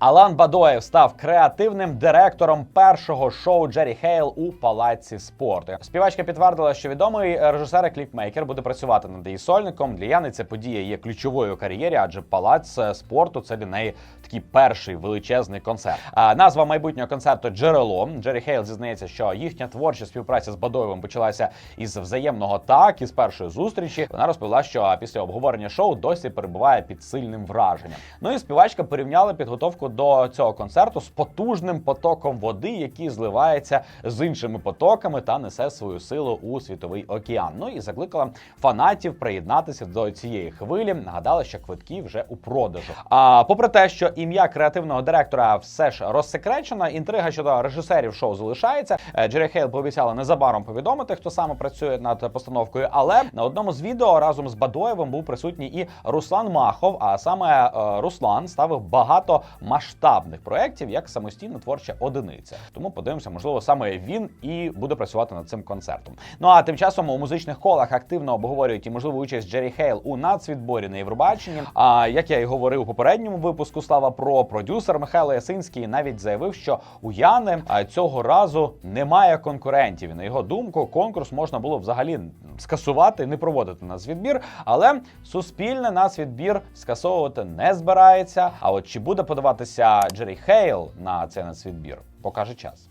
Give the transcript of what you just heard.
Алан Бадоєв став креативним директором першого шоу Джері Хейл у палаці спорту. Співачка підтвердила, що відомий режисер і кліпмейкер буде працювати над її сольником. Для Яни ця подія є ключовою у кар'єрі, адже палац е, спорту це для неї такий перший величезний концерт. А назва майбутнього концерту Джерело. Джері Хейл зізнається, що їхня творча співпраця з Бадоєвим почалася із взаємного так, із першої зустрічі. Вона розповіла, що після обговорення шоу досі перебуває під сильним враженням. Ну і співачка порівняла підготовку до цього концерту з потужним потоком води, який зливається з іншими потоками та несе свою силу у світовий океан. Ну і закликала фанатів приєднатися до цієї хвилі. Нагадала, що квитки вже у продажу. А попри те, що ім'я креативного директора все ж розсекречено, інтрига щодо режисерів шоу залишається. Е, Джері Хейл пообіцяла незабаром повідомити, хто саме працює над постановкою. Але на одному з відео разом з Бадоєвим був присутній і Руслан Махов. А саме е, Руслан ставив багато масштабних проєктів як самостійна творча одиниця. Тому подивимося, можливо, саме він і буде працювати над цим концертом. Ну а тим часом у музичних колах активно обговорюють і можливу участь Джері Хейл у нацвідборі на Євробаченні. А як я і говорив у попередньому випуску, слава про продюсер Михайло Ясинський навіть заявив, що у Яни цього разу немає конкурентів. На його думку, конкурс можна було взагалі скасувати, не проводити нацвідбір, але суспільне нацвідбір скасовувати не збирається. А от чи буде подаватися Джері Хейл на цей нацвідбір, покаже час.